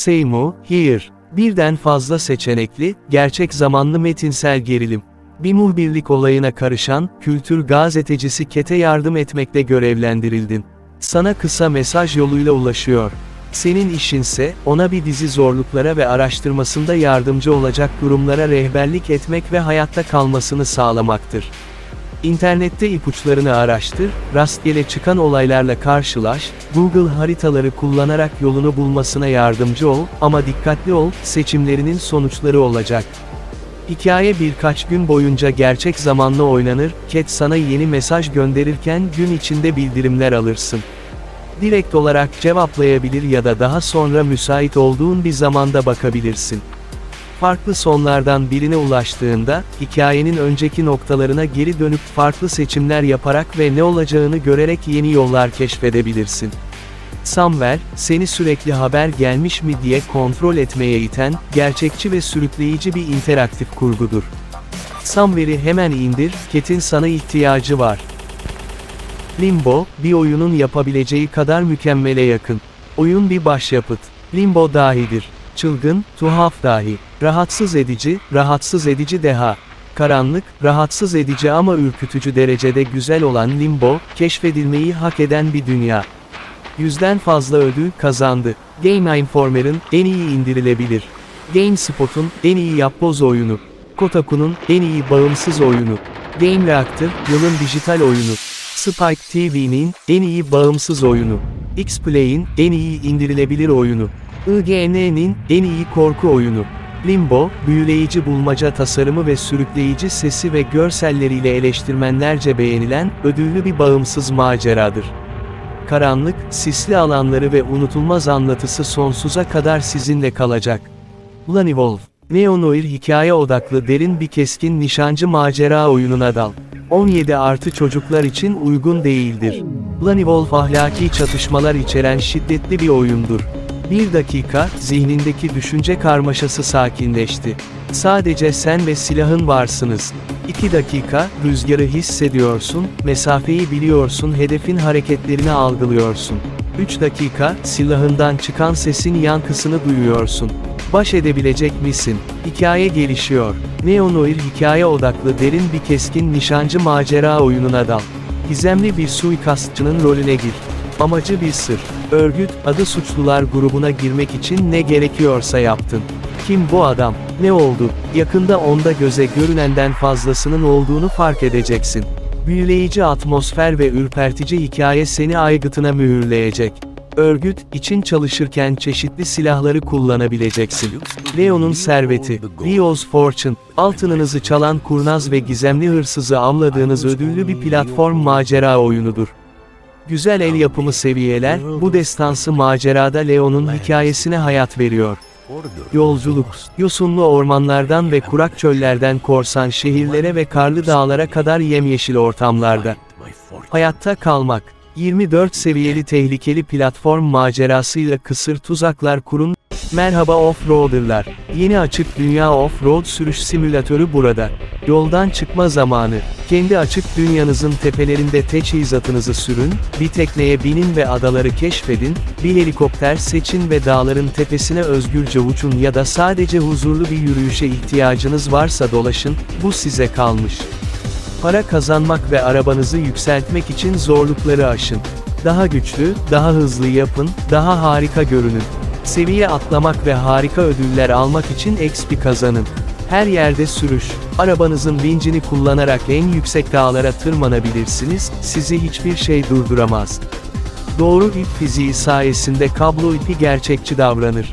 Seymour, Here. Birden fazla seçenekli, gerçek zamanlı metinsel gerilim. Bir muhbirlik olayına karışan, kültür gazetecisi Kete yardım etmekle görevlendirildin. Sana kısa mesaj yoluyla ulaşıyor. Senin işinse, ona bir dizi zorluklara ve araştırmasında yardımcı olacak durumlara rehberlik etmek ve hayatta kalmasını sağlamaktır. İnternette ipuçlarını araştır, rastgele çıkan olaylarla karşılaş, Google haritaları kullanarak yolunu bulmasına yardımcı ol, ama dikkatli ol, seçimlerinin sonuçları olacak. Hikaye birkaç gün boyunca gerçek zamanlı oynanır, Cat sana yeni mesaj gönderirken gün içinde bildirimler alırsın. Direkt olarak cevaplayabilir ya da daha sonra müsait olduğun bir zamanda bakabilirsin. Farklı sonlardan birine ulaştığında, hikayenin önceki noktalarına geri dönüp farklı seçimler yaparak ve ne olacağını görerek yeni yollar keşfedebilirsin. Samwell, seni sürekli haber gelmiş mi diye kontrol etmeye iten, gerçekçi ve sürükleyici bir interaktif kurgudur. Samwell'i hemen indir, Cat'in sana ihtiyacı var. Limbo, bir oyunun yapabileceği kadar mükemmele yakın. Oyun bir başyapıt. Limbo dahidir. Çılgın, tuhaf dahi. Rahatsız edici, rahatsız edici deha. Karanlık, rahatsız edici ama ürkütücü derecede güzel olan Limbo, keşfedilmeyi hak eden bir dünya. Yüzden fazla ödül kazandı. Game Informer'ın en iyi indirilebilir. GameSpot'un en iyi yapboz oyunu. Kotaku'nun en iyi bağımsız oyunu. Game Reactor, yılın dijital oyunu. Spike TV'nin en iyi bağımsız oyunu. X-Play'in en iyi indirilebilir oyunu. IGN'nin en iyi korku oyunu. Limbo, büyüleyici bulmaca tasarımı ve sürükleyici sesi ve görselleriyle eleştirmenlerce beğenilen, ödüllü bir bağımsız maceradır. Karanlık, sisli alanları ve unutulmaz anlatısı sonsuza kadar sizinle kalacak. Lanivolve, Neo-Noir hikaye odaklı derin bir keskin nişancı macera oyununa dal. 17 artı çocuklar için uygun değildir. Lanivolve ahlaki çatışmalar içeren şiddetli bir oyundur. Bir dakika, zihnindeki düşünce karmaşası sakinleşti. Sadece sen ve silahın varsınız. 2 dakika, rüzgarı hissediyorsun, mesafeyi biliyorsun hedefin hareketlerini algılıyorsun. 3 dakika, silahından çıkan sesin yankısını duyuyorsun. Baş edebilecek misin? Hikaye gelişiyor. Neo-Noir hikaye odaklı derin bir keskin nişancı macera oyununa dal. Gizemli bir suikastçının rolüne gir. Amacı bir sır. Örgüt, adı suçlular grubuna girmek için ne gerekiyorsa yaptın. Kim bu adam? Ne oldu? Yakında onda göze görünenden fazlasının olduğunu fark edeceksin. Büyüleyici atmosfer ve ürpertici hikaye seni aygıtına mühürleyecek. Örgüt, için çalışırken çeşitli silahları kullanabileceksin. Leo'nun serveti, Leo's Fortune, altınınızı çalan kurnaz ve gizemli hırsızı avladığınız ödüllü bir platform macera oyunudur. Güzel el yapımı seviyeler, bu destansı macerada Leo'nun hikayesine hayat veriyor. Yolculuk, yosunlu ormanlardan ve kurak çöllerden korsan şehirlere ve karlı dağlara kadar yemyeşil ortamlarda. Hayatta kalmak, 24 seviyeli tehlikeli platform macerasıyla kısır tuzaklar kurun. Merhaba Offroader'lar. Yeni açık dünya offroad sürüş simülatörü burada. Yoldan çıkma zamanı. Kendi açık dünyanızın tepelerinde teçhizatınızı sürün, bir tekneye binin ve adaları keşfedin, bir helikopter seçin ve dağların tepesine özgürce uçun ya da sadece huzurlu bir yürüyüşe ihtiyacınız varsa dolaşın, bu size kalmış. Para kazanmak ve arabanızı yükseltmek için zorlukları aşın. Daha güçlü, daha hızlı yapın, daha harika görünün. Seviye atlamak ve harika ödüller almak için XP kazanın. Her yerde sürüş. Arabanızın vincini kullanarak en yüksek dağlara tırmanabilirsiniz, sizi hiçbir şey durduramaz. Doğru ip fiziği sayesinde kablo ipi gerçekçi davranır.